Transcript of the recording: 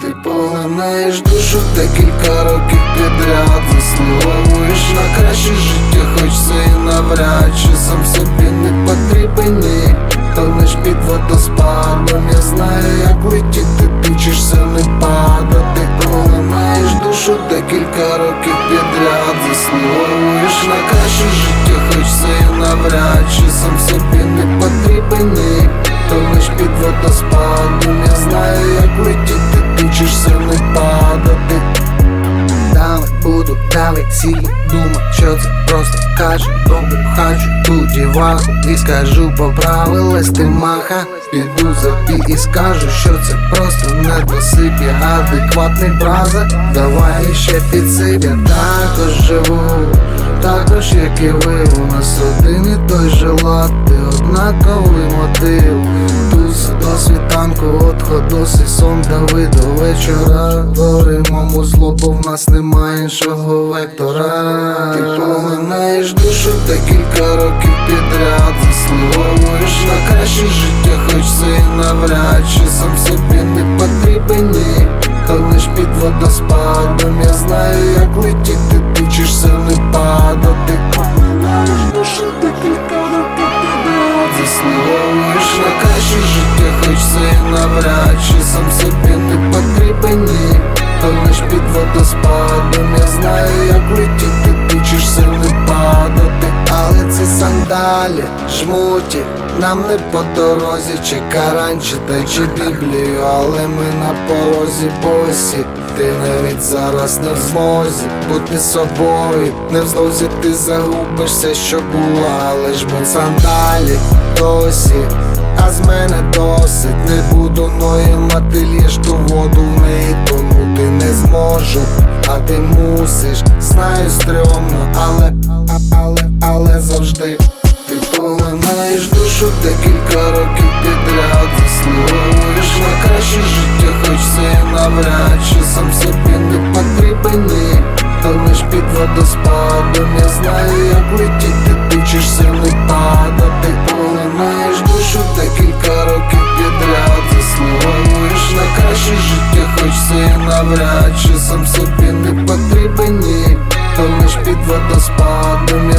Ти полинаєш душу декілька років підряд Заслуговуєш на краще життя, хоч це і навряд чи сам собі не потрібен ні. Тонеш під водоспадом, я знаю, як летіти, ти вчишся не падати. Полинаєш душу декілька років підряд Заслуговуєш на краще життя, хоч це і навряд чи дали цілі Думаю, що це просто каже Роблю хачу туді ваху І скажу поправилась ти маха Піду за пі і скажу, що це просто не досипі Адекватний браза, давай ще підсипя Також живу, також як і ви У нас один і той же лати, однаковий мотив от ходоси, сон дави до вечора. Говоримо зло, бо в нас немає іншого вектора. Ти поминаєш душу декілька років підряд. Заслуговуєш на краще життя, хоч це і навряд. Чи сам собі не потрібен ні. Тонеш під водоспадом, я знаю, як летіти, ти вчишся не падати. Поминаєш душу декілька років підряд. Заслуговуєш на краще життя, це навряд чи сам собі не потрібен ні. Тонеш під водоспадом, я знаю, як летіти, ти вчишся не падати. Але ці сандалі, жмуті, нам не по дорозі, чи Каран читай, чи Біблію, але ми на порозі босі Ти навіть зараз не в змозі собою, не в злозі ти загубишся, що було, але ж сандалі досі не зможу, а ти мусиш, знаю стрьомно, але, але, але завжди. Ти полинаєш душу декілька років підряд Заслуговуєш на краще життя, хоч це навряд чи сам собі не потрібен. Тонеш під водоспадом, я знаю, як летіти, навряд чи сам собі не потрібен ні, то лиш під водоспадом